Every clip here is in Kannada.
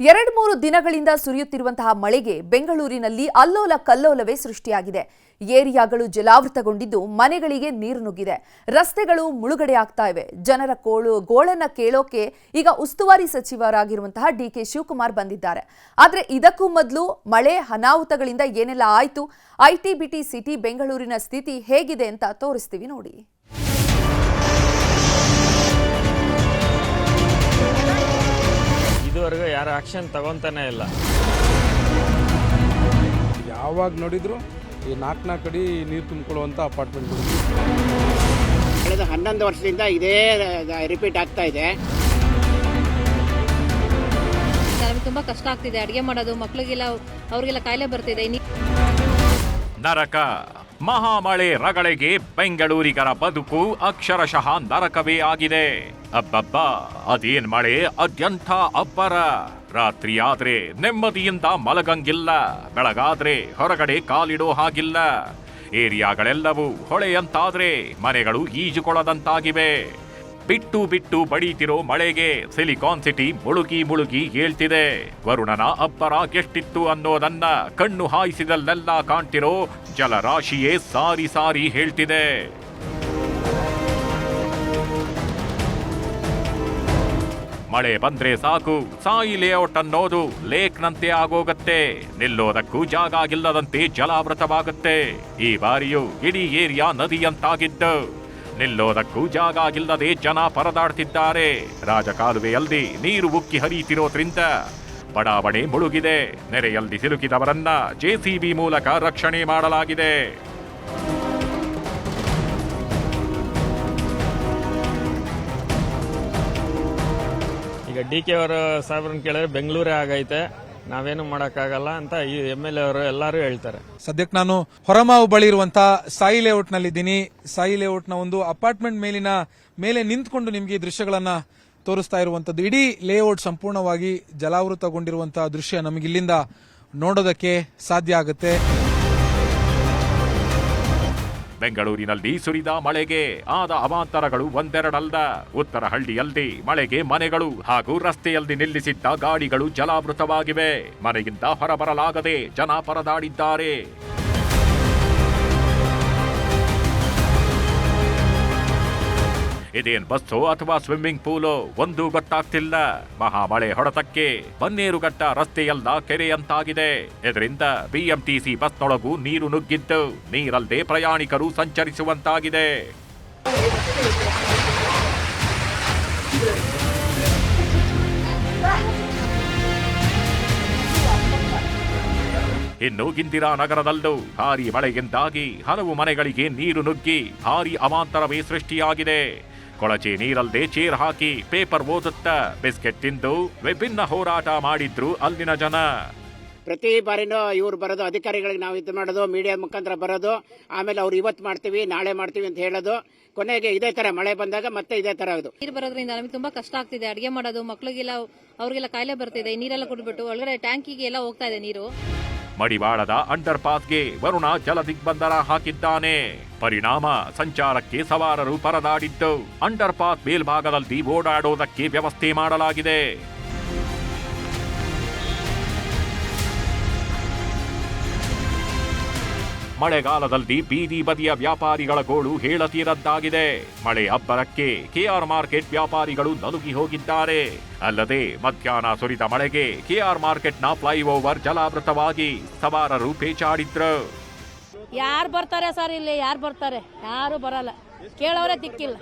ಎರಡು ಮೂರು ದಿನಗಳಿಂದ ಸುರಿಯುತ್ತಿರುವಂತಹ ಮಳೆಗೆ ಬೆಂಗಳೂರಿನಲ್ಲಿ ಅಲ್ಲೋಲ ಕಲ್ಲೋಲವೇ ಸೃಷ್ಟಿಯಾಗಿದೆ. ಏರಿಯಾಗಳು ಜಲಾವೃತಗೊಂಡಿದ್ದು ಮನೆಗಳಿಗೆ ನೀರು ನುಗ್ಗಿದೆ. ರಸ್ತೆಗಳು ಮುಳುಗಡೆ ಆಗ್ತಾ ಇವೆ. ಜನರ ಕೋಳು, ಗೋಳನ್ನ ಕೇಳೋಕೆ ಈಗ ಉಸ್ತುವಾರಿ ಸಚಿವರಾಗಿರುವಂತಹ ಡಿ ಕೆ ಶಿವಕುಮಾರ್ ಬಂದಿದ್ದಾರೆ. ಆದರೆ ಇದಕ್ಕೂ ಮೊದಲು ಮಳೆ ಅನಾಹುತಗಳಿಂದ ಏನೆಲ್ಲ ಆಯ್ತು? ಐಟಿ ಬಿಟಿ ಸಿಟಿ ಬೆಂಗಳೂರಿನ ಸ್ಥಿತಿ ಹೇಗಿದೆ ಅಂತ ತೋರಿಸ್ತೀವಿ ನೋಡಿ. ಯಾರು ಆಕ್ಷನ್ ತಗೊಂತಾನೆ ಇಲ್ಲ. ಯಾವಾಗ ನೋಡಿದ್ರು ಈ ನಾಲ್ಕು ನಾಲ್ಕು ಅಡಿ ನೀರು ತುಂಬಿಕೊಳ್ಳುವಂಥ ಅಪಾರ್ಟ್ಮೆಂಟ್ ಕಳೆದ ಹನ್ನೊಂದು ವರ್ಷದಿಂದ ಇದೇ ರಿಪೀಟ್ ಆಗ್ತಾ ಇದೆ. ನಮಗೆ ತುಂಬಾ ಕಷ್ಟ ಆಗ್ತಿದೆ. ಅಡುಗೆ ಮಾಡೋದು ಮಕ್ಳಿಗೆಲ್ಲ ಅವ್ರಿಗೆಲ್ಲ ಕಾಯಿಲೆ ಬರ್ತಿದೆ. ಇನ್ನು ನರಕ. ಮಹಾಮಳೆ ರಗಳೆಗೆ ಬೆಂಗಳೂರಿಗರ ಬದುಕು ಅಕ್ಷರಶಃ ನರಕವೇ ಆಗಿದೆ. ಅಬ್ಬಬ್ಬ, ಅದೇನ್ ಮಳೆ? ಅತ್ಯಂತ ಅಬ್ಬರ. ರಾತ್ರಿಯಾದ್ರೆ ನೆಮ್ಮದಿಯಿಂದ ಮಲಗಂಗಿಲ್ಲ. ಬೆಳಗಾದ್ರೆ ಹೊರಗಡೆ ಕಾಲಿಡೋ ಹಾಗಿಲ್ಲ. ಏರಿಯಾಗಳೆಲ್ಲವೂ ಹೊಳೆಯಂತಾದ್ರೆ ಮನೆಗಳು ಈಜುಕೊಳದಂತಾಗಿವೆ. ಬಿಟ್ಟು ಬಿಟ್ಟು ಬಡೀತಿರೋ ಮಳೆಗೆ ಸಿಲಿಕಾನ್ ಸಿಟಿ ಮುಳುಗಿ ಮುಳುಗಿ ಹೇಳ್ತಿದೆ ವರುಣನ ಅಬ್ಬರ ಎಷ್ಟಿತ್ತು ಅನ್ನೋದನ್ನ ಕಣ್ಣು ಹಾಯಿಸಿದಲ್ಲೆಲ್ಲ ಕಾಣ್ತಿರೋ ಜಲರಾಶಿಯೇ ಸಾರಿ ಸಾರಿ ಹೇಳ್ತಿದೆ. ಮಳೆ ಬಂದ್ರೆ ಸಾಕು, ಸಾಯಿ ಲೇಔಟ್ ಅನ್ನೋದು ಲೇಕ್ನಂತೆ ಆಗೋಗತ್ತೆ. ನಿಲ್ಲೋದಕ್ಕೂ ಜಾಗ ಆಗಿಲ್ಲದಂತೆ ಜಲಾವೃತವಾಗುತ್ತೆ. ಈ ಬಾರಿಯೂ ಇಡೀ ಏರಿಯಾ ನದಿಯಂತಾಗಿದ್ದು. ನಿಲ್ಲೋದಕ್ಕೂ ಜಾಗ ಇಲ್ಲದೆ ಜನ ಪರದಾಡ್ತಿದ್ದಾರೆ. ರಾಜಕಾಲುವೆಯಲ್ಲಿ ನೀರು ಉಕ್ಕಿ ಹರಿಯುತ್ತಿರೋದ್ರಿಂದ ಬಡಾವಣೆ ಮುಳುಗಿದೆ. ನೆರೆಯಲ್ಲಿ ಸಿಲುಕಿದವರನ್ನ ಜೆಸಿಬಿ ಮೂಲಕ ರಕ್ಷಣೆ ಮಾಡಲಾಗಿದೆ. ಈಗ ಡಿ ಕೆ ಅವರ ಸಾಹೇಬ್ರನ್ನ ಕೇಳಿದ್ರೆ ಬೆಂಗಳೂರೇ ಆಗೈತೆ. ನಾವೇನು ಮಾಡೋಕ್ಕಾಗಲ್ಲ ಅಂತ ಈ ಎಂ ಎಲ್ ಎ ಅವರು ಎಲ್ಲರೂ ಹೇಳ್ತಾರೆ. ಸದ್ಯಕ್ಕೆ ನಾನು ಹೊರಮಾವು ಬಳಿ ಇರುವಂತಹ ಸಾಯಿ ಲೇಔಟ್ ನಲ್ಲಿದ್ದೀನಿ ಸಾಯಿ ಲೇಔಟ್ನ ಒಂದು ಅಪಾರ್ಟ್ಮೆಂಟ್ ಮೇಲಿನ ಮೇಲೆ ನಿಂತ್ಕೊಂಡು ನಿಮಗೆ ಈ ದೃಶ್ಯಗಳನ್ನ ತೋರಿಸ್ತಾ ಇರುವಂತದ್ದು. ಇಡೀ ಲೇಔಟ್ ಸಂಪೂರ್ಣವಾಗಿ ಜಲಾವೃತಗೊಂಡಿರುವಂತಹ ದೃಶ್ಯ ನಮಗಿಲ್ಲಿಂದ ನೋಡೋದಕ್ಕೆ ಸಾಧ್ಯ ಆಗುತ್ತೆ. ಬೆಂಗಳೂರಿನಲ್ಲಿ ಸುರಿದ ಮಳೆಗೆ ಆದ ಅವಾಂತರಗಳು ಒಂದೆರಡಲ್ಲ ಉತ್ತರ ಹಳ್ಳಿಯಲ್ಲಿ ಮಳೆಗೆ ಮನೆಗಳು ಹಾಗೂ ರಸ್ತೆಯಲ್ಲಿ ನಿಲ್ಲಿಸಿದ್ದ ಗಾಡಿಗಳು ಜಲಾವೃತವಾಗಿವೆ. ಮನೆಯಿಂದ ಹೊರಬರಲಾಗದೆ ಜನ ಪರದಾಡಿದ್ದಾರೆ. ಇದೇನ್ ಬಸ್ಸು ಅಥವಾ ಸ್ವಿಮ್ಮಿಂಗ್ ಪೂಲೋ? ಒಂದು ಗೊತ್ತಾಗ್ತಿಲ್ಲ. ಮಹಾಮಳೆ ಹೊಡೆತಕ್ಕೆ ಬನ್ನೇರುಘಟ್ಟ ರಸ್ತೆಯಲ್ಲ ಕೆರೆಯಂತಾಗಿದೆ. ಇದರಿಂದ ಬಿಎಂಟಿಸಿ ಬಸ್ನೊಳಗೂ ನೀರು ನುಗ್ಗಿದ್ದು ನೀರಲ್ಲದೆ ಪ್ರಯಾಣಿಕರು ಸಂಚರಿಸುವಂತಾಗಿದೆ. ಇನ್ನು ಗಿಂದಿರಾ ನಗರದಲ್ಲೂ ಭಾರಿ ಮಳೆಯಿಂದಾಗಿ ಹಲವು ಮನೆಗಳಿಗೆ ನೀರು ನುಗ್ಗಿ, ಭಾರಿ ಅವಾಂತರವೇ ಸೃಷ್ಟಿಯಾಗಿದೆ. ಕೊಳಚೆ ನೀರಲ್ಲದೆ ಚೇರ್ ಹಾಕಿ ಪೇಪರ್ ಓದುತ್ತಾ ಬಿಸ್ಕೆಟ್ ತಿಂದು ವಿಭಿನ್ನ ಹೋರಾಟ ಮಾಡಿದ್ರು ಅಲ್ಲಿನ ಜನ. ಪ್ರತಿ ಬಾರಿನೂ ಇವ್ರು ಬರೋದು ಅಧಿಕಾರಿಗಳಿಗೆ ನಾವು ಇದು ಮಾಡೋದು ಮೀಡಿಯಾ ಮುಖಾಂತರ ಬರೋದು ಆಮೇಲೆ ಅವ್ರು ಇವತ್ತು ಮಾಡ್ತೀವಿ ನಾಳೆ ಮಾಡ್ತೀವಿ ಅಂತ ಹೇಳೋದು. ಕೊನೆಗೆ ಇದೇ ತರ ಮಳೆ ಬಂದಾಗ ಮತ್ತೆ ಇದೇ ತರ ಅದು. ನೀರು ಬರೋದ್ರಿಂದ ನಮಗೆ ತುಂಬಾ ಕಷ್ಟ ಆಗ್ತಿದೆ ಅಡಿಗೆ ಮಾಡೋದು ಮಕ್ಕಳಿಗೆಲ್ಲ ಅವ್ರಿಗೆಲ್ಲ ಕಾಯಿಲೆ ಬರ್ತಿದೆ ಈ ನೀರೆಲ್ಲ ಕುಡ್ಬಿಟ್ಟು ಒಳಗಡೆ ಟ್ಯಾಂಕಿಗೆ ಎಲ್ಲ ಹೋಗ್ತಾ ಇದೆ ನೀರು. ಮಡಿವಾಳದ ಅಂಡರ್ ಪಾಸ್ಗೆ ವರುಣ ಜಲ ದಿಗ್ಬಂಧನ ಹಾಕಿದ್ದಾನೆ. ಪರಿಣಾಮ ಸಂಚಾರಕ್ಕೆ ಸವಾರರು ಪರದಾಡಿದ್ದು ಅಂಡರ್ ಪಾಸ್ ಮೇಲ್ಭಾಗದಲ್ಲಿ ಓಡಾಡೋದಕ್ಕೆ ವ್ಯವಸ್ಥೆ ಮಾಡಲಾಗಿದೆ. ಮಳೆಗಾಲದಲ್ಲಿ ಬೀದಿ ಬದಿಯ ವ್ಯಾಪಾರಿಗಳ ಗೋಳು ಹೇಳತೀರದ್ದಾಗಿದೆ ಮಳೆ ಅಬ್ಬರಕ್ಕೆ ಕೆಆರ್ ಮಾರ್ಕೆಟ್ ವ್ಯಾಪಾರಿಗಳು ನಲುಗಿ ಹೋಗಿದ್ದಾರೆ. ಅಲ್ಲದೆ ಮಧ್ಯಾಹ್ನ ಸುರಿದ ಮಳೆಗೆ ಕೆಆರ್ ಮಾರ್ಕೆಟ್ನ ಫ್ಲೈಓವರ್ ಜಲಾವೃತವಾಗಿ ಸವಾರರು ಪೇಚಾಡಿದ್ರು. ಯಾರು ಬರ್ತಾರೆ ಸರ್ ಇಲ್ಲಿ? ಯಾರು ಬರ್ತಾರೆ? ಯಾರು ಬರಲ್ಲ. ಕೇಳೋರೆ ದಿಕ್ಕಿಲ್ಲ.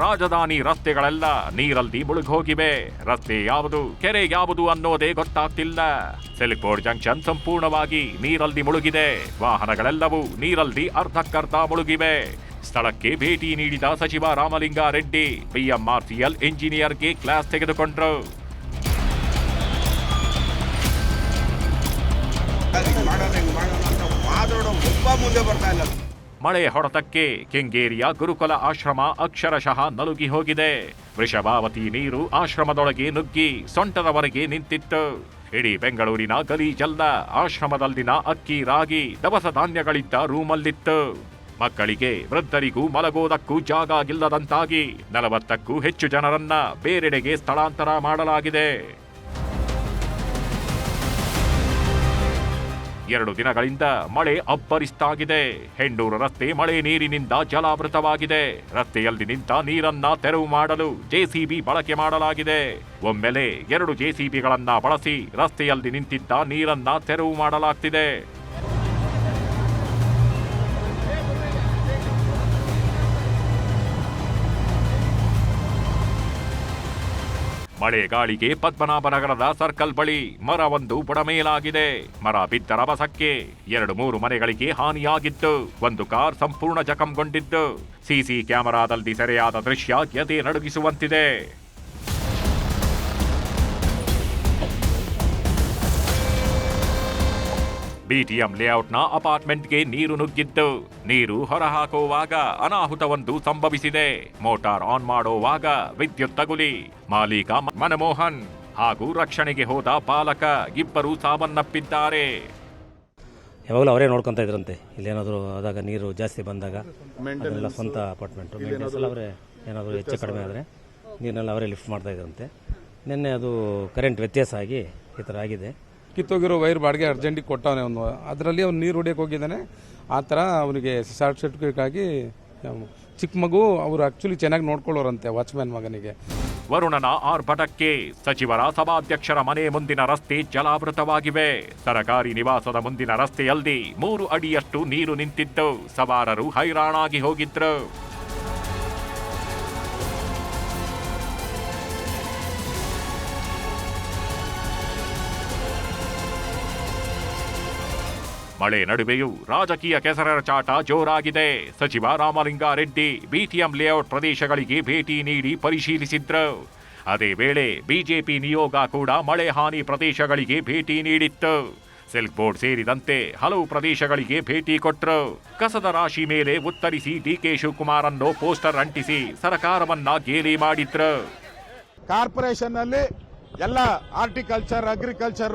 ರಾಜಧಾನಿ ರಸ್ತೆಗಳೆಲ್ಲ ನೀರಲ್ಲಿ ಮುಳುಗೋಗಿವೆ ರಸ್ತೆ ಯಾವುದು, ಕೆರೆ ಯಾವುದು ಅನ್ನೋದೇ ಗೊತ್ತಾಗ್ತಿಲ್ಲ. ಸಿಲ್ಕ್ಬೋರ್ಡ್ ಜಂಕ್ಷನ್ ಸಂಪೂರ್ಣವಾಗಿ ನೀರಲ್ಲಿ ಮುಳುಗಿದೆ. ವಾಹನಗಳೆಲ್ಲವೂ ನೀರಲ್ಲಿ ಅರ್ಧಕ್ಕರ್ಧ ಮುಳುಗಿವೆ. ಸ್ಥಳಕ್ಕೆ ಭೇಟಿ ನೀಡಿದ ಸಚಿವ ರಾಮಲಿಂಗಾರೆಡ್ಡಿ, ಬಿಎಂಆರ್ಸಿಎಲ್ ಇಂಜಿನಿಯರ್ಗೆ ಕ್ಲಾಸ್ ತೆಗೆದುಕೊಂಡ್ರು. ಮಳೆ ಹೊಡೆತಕ್ಕೆ ಕೆಂಗೇರಿಯ ಗುರುಕುಲ ಆಶ್ರಮ ಅಕ್ಷರಶಃ ನಲುಗಿ ಹೋಗಿದೆ. ವೃಷಭಾವತಿ ನೀರು ಆಶ್ರಮದೊಳಗೆ ನುಗ್ಗಿ ಸೊಂಟದವರೆಗೆ ನಿಂತಿತ್ತು. ಇಡೀ ಬೆಂಗಳೂರಿನ ಗಲೀಜಲ್ಲ ಆಶ್ರಮದಲ್ಲಿನ ಅಕ್ಕಿ ರಾಗಿ ದವಸ ಧಾನ್ಯಗಳಿದ್ದ ರೂಮಲ್ಲಿತ್ತು. ಮಕ್ಕಳಿಗೆ ವೃದ್ಧರಿಗೂ ಮಲಗೋದಕ್ಕೂ ಜಾಗ ಇಲ್ಲದಂತಾಗಿ ನಲವತ್ತಕ್ಕೂ ಹೆಚ್ಚು ಜನರನ್ನ ಬೇರೆಡೆಗೆ ಸ್ಥಳಾಂತರ ಮಾಡಲಾಗಿದೆ. ಎರಡು ದಿನಗಳಿಂದ ಮಳೆ ಅಬ್ಬರಿಸ್ತಾಗಿದೆ. ಹೆಂಡೂರು ರಸ್ತೆ ಮಳೆ ನೀರಿನಿಂದ ಜಲಾವೃತವಾಗಿದೆ. ರಸ್ತೆಯಲ್ಲಿ ನಿಂತ ನೀರನ್ನ ತೆರವು ಮಾಡಲು ಜೆಸಿಬಿ ಬಳಕೆ ಮಾಡಲಾಗಿದೆ. ಒಮ್ಮೆಲೆ ಎರಡು ಜೆಸಿಬಿಗಳನ್ನ ಬಳಸಿ ರಸ್ತೆಯಲ್ಲಿ ನಿಂತಿದ್ದ ನೀರನ್ನ ತೆರವು ಮಾಡಲಾಗ್ತಿದೆ. ಮಳೆ ಗಾಳಿಗೆ ಪದ್ಮನಾಭನಗರದ ಸರ್ಕಲ್ ಬಳಿ ಮರವೊಂದು ಬುಡಮೇಲಾಗಿದೆ. ಮರ ಬಿದ್ದ ರಭಸಕ್ಕೆ ಎರಡು ಮೂರು ಮನೆಗಳಿಗೆ ಹಾನಿಯಾಗಿತ್ತು. ಒಂದು ಕಾರ್ ಸಂಪೂರ್ಣ ಜಖಂಗೊಂಡಿದ್ದು ಸಿಸಿ ಕ್ಯಾಮೆರಾದಲ್ಲಿ ಸೆರೆಯಾದ ದೃಶ್ಯ ಎದೆ ನಡುಗಿಸುವಂತಿದೆ. ಬಿಟಿಎಂ ಲೇಔಟ್ನ ಅಪಾರ್ಟ್ಮೆಂಟ್ಗೆ ನೀರು ನುಗ್ಗಿದ್ದು ನೀರು ಹೊರಹಾಕುವಾಗ ಅನಾಹುತವೊಂದು ಸಂಭವಿಸಿದೆ. ಮೋಟಾರ್ ಆನ್ ಮಾಡುವಾಗ ವಿದ್ಯುತ್ ತಗುಲಿ. ಮಾಲೀಕ ಮನಮೋಹನ್ ಹಾಗೂ ರಕ್ಷಣೆಗೆ ಹೋದ ಪಾಲಕ ಇಬ್ಬರು ಸಾವನ್ನಪ್ಪಿದ್ದಾರೆ. ಯಾವಾಗಲೂ ಅವರೇ ನೋಡ್ಕೊತಾ ಇದ್ರಂತೆ. ಇಲ್ಲೇನಾದರೂ ಆದಾಗ ನೀರು ಜಾಸ್ತಿ ಬಂದಾಗ ಅದೆಲ್ಲ ಸ್ವಂತ ಅಪಾರ್ಟ್ಮೆಂಟು. ಮೇಂಟೆನೆನ್ಸ್ ಎಲ್ಲ ಅವರೇ ಏನಾದರೂ ಹೆಚ್ಚು ಕಡಿಮೆ ಆದರೆ? ನೀರನ್ನೆಲ್ಲ ಅವರೇ ಲಿಫ್ಟ್ ಮಾಡ್ತಾ ಇದ್ರಂತೆ. ನಿನ್ನೆ ಅದು ಕರೆಂಟ್ ವ್ಯತ್ಯಾಸ ಆಗಿ ಈ ಥರ ಆಗಿದೆ. ಕಿತ್ತೋಗಿರೋ ವೈರ್ ಬಾಡಿಗೆ ಅರ್ಜೆಂಟಿಗೆ ಕೊಟ್ಟವನೇ ಅವನು. ಅದರಲ್ಲಿ ಅವ್ನು ನೀರು ಹೊಡಿಯಕ್ಕೆ ಹೋಗಿದ್ದಾನೆ. ಆ ಥರ ಅವನಿಗೆ ಶಾರ್ಟ್ ಸರ್ಕ್ಯೂಟ್ ಆಗಿ ಅವ್ನು ಚಿಕ್ಕ ಮಗು ಅವರು ಆಕ್ಚುಲಿ ಚೆನ್ನಾಗಿ ನೋಡ್ಕೊಳ್ಳೋರಂತೆ ವಾಚ್ಮ್ಯಾನ್ ಮಗನಿಗೆ. ವರುಣನ ಆರ್ಭಟಕ್ಕೆ ಸಚಿವರ ಸಭಾಧ್ಯಕ್ಷರ ಮನೆ ಮುಂದಿನ ರಸ್ತೆ ಜಲಾವೃತವಾಗಿವೆ. ಸರಕಾರಿ ನಿವಾಸದ ಮುಂದಿನ ರಸ್ತೆಯಲ್ಲಿ ಮೂರು ಅಡಿಯಷ್ಟು ನೀರು ನಿಂತಿದ್ದು. ಸವಾರರು ಹೈರಾಣಾಗಿ ಹೋಗಿದ್ರು. ಮಳೆ ನಡುವೆಯೂ ರಾಜಕೀಯ ಕೆಸರಚಾಟ ಜೋರಾಗಿದೆ. ಸಚಿವ ರಾಮಲಿಂಗಾರೆಡ್ಡಿ ಬಿಟಿಎಂ ಲೇಔಟ್ ಪ್ರದೇಶಗಳಿಗೆ ಭೇಟಿ ನೀಡಿ ಪರಿಶೀಲಿಸಿದ್ರು. ಅದೇ ವೇಳೆ ಬಿಜೆಪಿ ನಿಯೋಗ ಕೂಡ ಮಳೆ ಹಾನಿ ಪ್ರದೇಶಗಳಿಗೆ ಭೇಟಿ ನೀಡಿತ್ತು. ಸಿಲ್ಕ್ ಬೋರ್ಡ್ ಸೇರಿದಂತೆ ಹಲವು ಪ್ರದೇಶಗಳಿಗೆ ಭೇಟಿ ಕೊಟ್ಟರು ಕಸದ ರಾಶಿ ಮೇಲೆ ಉತ್ತರಿಸಿ ಡಿಕೆ ಶಿವಕುಮಾರ್ ಅನ್ನು ಪೋಸ್ಟರ್ ಅಂಟಿಸಿ ಸರ್ಕಾರವನ್ನ ಗೇಲಿ ಮಾಡಿದ್ರು. ಕಾರ್ಪೊರೇಷನ್ ಅಲ್ಲಿ ಎಲ್ಲ ಆರ್ಟಿಕಲ್ಚರ್ ಅಗ್ರಿಕಲ್ಚರ್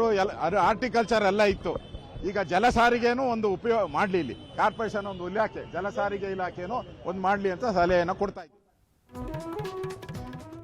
ಆರ್ಟಿಕಲ್ಚರ್ ಎಲ್ಲ ಇತ್ತು. ಈಗ ಜಲ ಸಾರಿಗೆನೂ ಒಂದು ಉಪಯೋಗ ಮಾಡಲಿ ಇಲ್ಲಿ. ಕಾರ್ಪೊರೇಷನ್ ಒಂದು ಇಲಾಖೆ ಜಲ ಸಾರಿಗೆ ಇಲಾಖೆನೂ ಒಂದು ಮಾಡಲಿ ಅಂತ ಸಲಹೆಯನ್ನು ಕೊಡ್ತಾ ಇದ್ದೀವಿ